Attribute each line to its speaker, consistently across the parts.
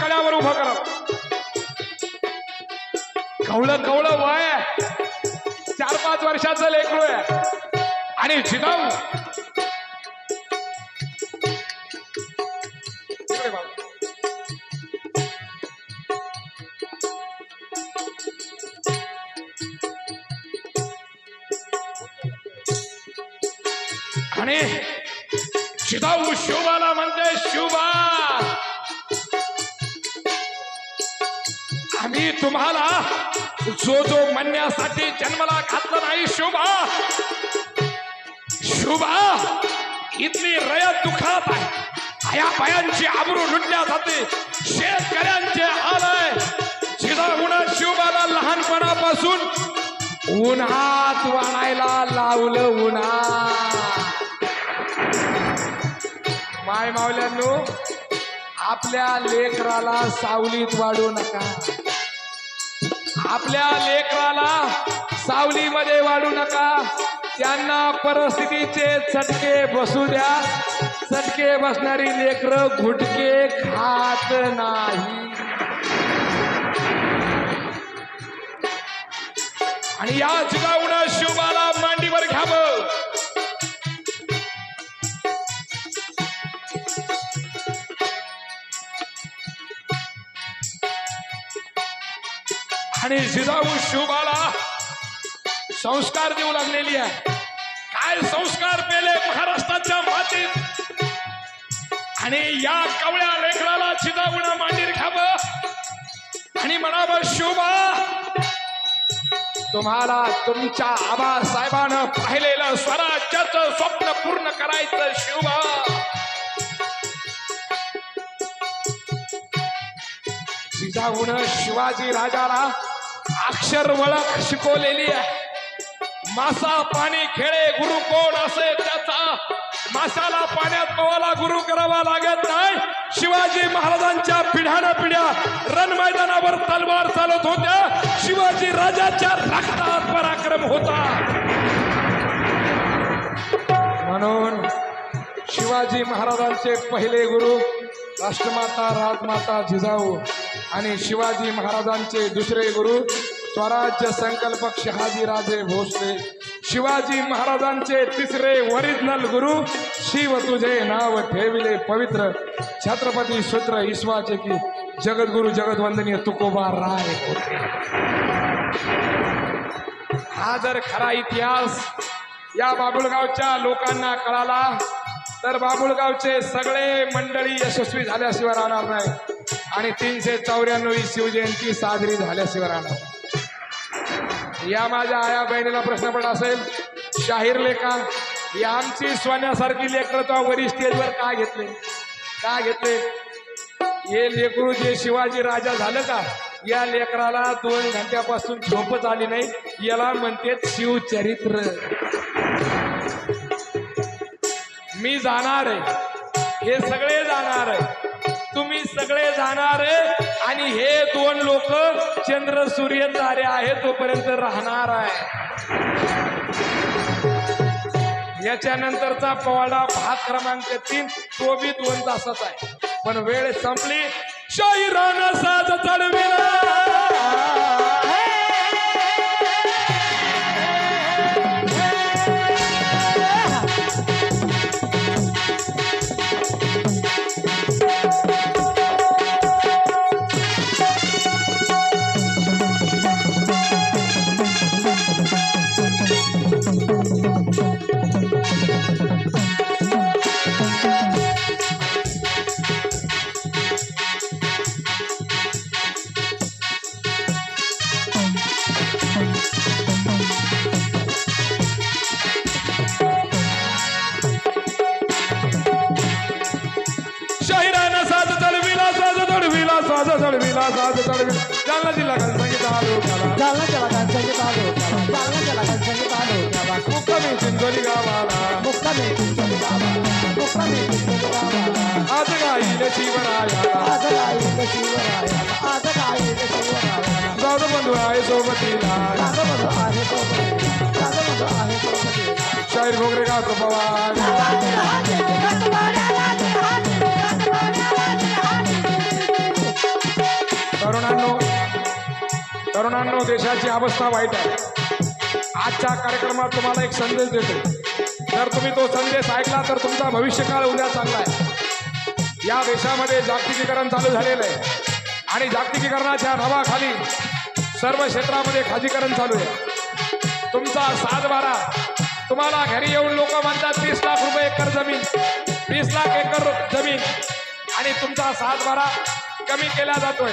Speaker 1: कड्यावर उभं करा. कवळं कवळं वय चार पाच वर्षाचं लेकरू आहे. आणि जिजाऊ. आणि शिदाऊ शिवबाला म्हणते शिवबा आम्ही तुम्हाला जो जो म्हणण्यासाठी जन्माला घातलं नाही शुभा. शुभा इथली रयत दुखात आहे. आया पायांची आबरू लुटल्या जाते. शेतकऱ्यांचे आलय. आहे जिजाऊन शिवबाला लहानपणापासून उन्हात वाणायला लावलं उन्हात माय मावल्यांनो आपल्या लेकराला सावलीत वाढू नका. आपल्या लेकराला सावलीमध्ये वाढू नका. त्यांना परिस्थितीचे चटके बसू द्या. चटके बसणारी लेकरं घुटके खात नाही. आणि या जिजाऊन शिवबाला मांडीवर घ्यावं. आणि जिजाऊ शिवबाला संस्कार देऊ लागलेली आहे. काय संस्कार पेले महाराष्ट्राच्या मातीत? आणि या कवळ्या लेकराला जिजाऊन मांडीर घ्यावं. आणि म्हणावं शिवबा तुम्हाला तुमच्या आबा साहेबानं पाहिलेलं स्वराज्याचं स्वप्न पूर्ण करायचं शिवबा जिजाऊन शिवाजी राजाला अक्षर वळख शिकवलेली आहे. मासा पाणी खेळे गुरु कोण असे त्याचा? मासाला पाण्यात पवाला गुरु करावा लागत नाही. शिवाजी महाराजांच्या पिढ्यानं पिढ्या रण मैदानावर तलवार चालत होत्या. शिवाजी राजाच्या रक्तात पराक्रम होता. म्हणून शिवाजी महाराजांचे पहिले गुरु राष्ट्रमाता राजमाता जिजाऊ आणि शिवाजी महाराजांचे दुसरे गुरु स्वराज्य संकल्पक शहाजीराजे भोसले. शिवाजी महाराजांचे तिसरे ओरिजिनल गुरु शिव तुझे नाव ठेविले पवित्र. छत्रपती सूत्र ईश्वाचे की जगद्गुरु जगदवंदनीय तुकोबा राय हा जर खरा इतिहास या बाबुळगावच्या लोकांना कळाला तर बाबुळगावचे सगळे मंडळी यशस्वी झाल्याशिवाय राहणार नाही. आणि तीनशे चौऱ्याण्णवी शिवजयंती साजरी झाल्याशिवाय राहणार या माझ्या आया बहिणीला प्रश्न पडला असेल शाहीर लेखा या आमची सोन्यासारखी लेकर तो वरी स्टेजवर का घेतले? का घेतले? हे लेकरू जे शिवाजी राजा झालं का? या लेकराला दोन घंट्यापासून झोपच आली नाही. याला म्हणते शिवचरित्र. मी जाणार आहे. हे सगळे जाणार आहे. तुम्ही सगळे जाणार आणि हे दोन लोक चंद्र सूर्य तारे आहे तोपर्यंत राहणार आहे. याच्यानंतरचा पवाडा भाग क्रमांक तीन तो बी दोन तासाचा आहे. पण वेळ संपली. शाहिरानं साज चढविला. मुक्तरी गावाला
Speaker 2: मुक्कामी कुंकरी गावाला मुक्कामी कुंकरी गावाला
Speaker 1: आज आहे सोबतीला.
Speaker 2: दादा आहे सोबतीला दादा बंधू आहे सोबतीला
Speaker 1: शाहीर भोगरे
Speaker 2: तरुणांनो
Speaker 1: तरुणांनो देशाची अवस्था वाईट आजच्या कार्यक्रमात तुम्हाला एक संदेश देतो. जर तुम्ही तो संदेश ऐकला तर तुमचा भविष्यकाळ उद्या चांगला आहे. या देशामध्ये जागतिकीकरण चालू झालेलं आहे. आणि जागतिकीकरणाच्या नावाखाली सर्व क्षेत्रामध्ये खाजीकरण चालू आहे. तुमचा सात बारा तुम्हाला घरी येऊन लोक म्हणतात तीस लाख रुपये एकर जमीन तीस लाख एकर जमीन. आणि तुमचा सात बारा कमी केला जातोय.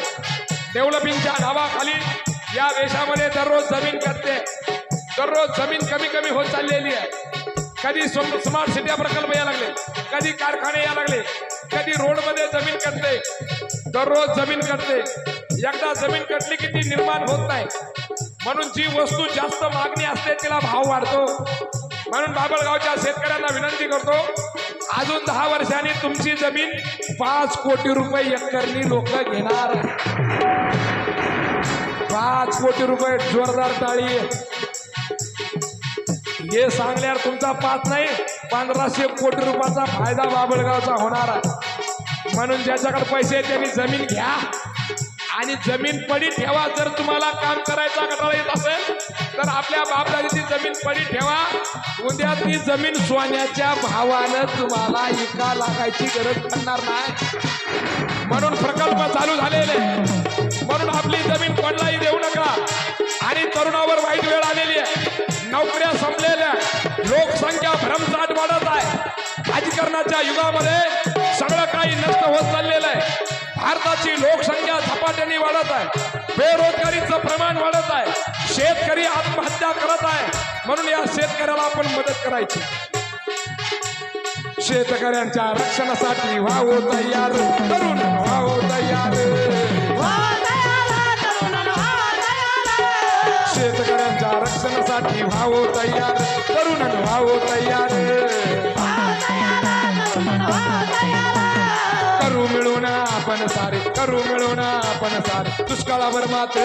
Speaker 1: डेव्हलपिंगच्या नावाखाली या देशामध्ये दररोज जमीन करते दररोज जमीन कमी कमी होत चाललेली आहे. कधी स्मार्ट सिटी प्रकल्प यायला लागले कधी कारखाने यायला लागले कधी रोडमध्ये जमीन कटते. दररोज जमीन कटते. एकदा जमीन कटली की ती निर्माण होत नाही. म्हणून जी वस्तू जास्त मागणी असते तिला भाव वाढतो. म्हणून बाबळगावच्या शेतकऱ्यांना विनंती करतो अजून दहा वर्षांनी तुमची जमीन पाच कोटी रुपये एकरनी लोक घेणार पाच कोटी रुपये जोरदार टाळी हे सांगल्यावर तुमचा पाच नाही पंधराशे कोटी रुपयाचा फायदा बाबळगावचा होणार आहे. म्हणून ज्याच्याकडे पैसे आहेत त्यांनी जमीन घ्या आणि जमीन पडी ठेवा. जर तुम्हाला काम करायचा कटाळा येत असेल तर आपल्या बापदारीची जमीन पडी ठेवा. उद्या ती जमीन सोन्याच्या भावानं तुम्हाला एका लागायची गरज पडणार नाही. म्हणून प्रकल्प चालू झालेले म्हणून आपली जमीन कोणालाही देऊ नका. आणि तरुणावर नोकऱ्या संपलेल्या. लोकसंख्या भ्रमसाठ वाढत आहे. राजकारणाच्या युगामध्ये सगळं काही नष्ट होत चाललेलं आहे. भारताची लोकसंख्या झपाट्याने वाढत आहे. बेरोजगारीचं प्रमाण वाढत आहे. शेतकरी आत्महत्या करत आहे. म्हणून या शेतकऱ्याला आपण मदत करायची. शेतकऱ्यांच्या रक्षणासाठी व्हावो तयार. तरुण व्हावो तयार करू मिळून आपण सारे करू मिळून आपण सारे. दुष्काळावर मात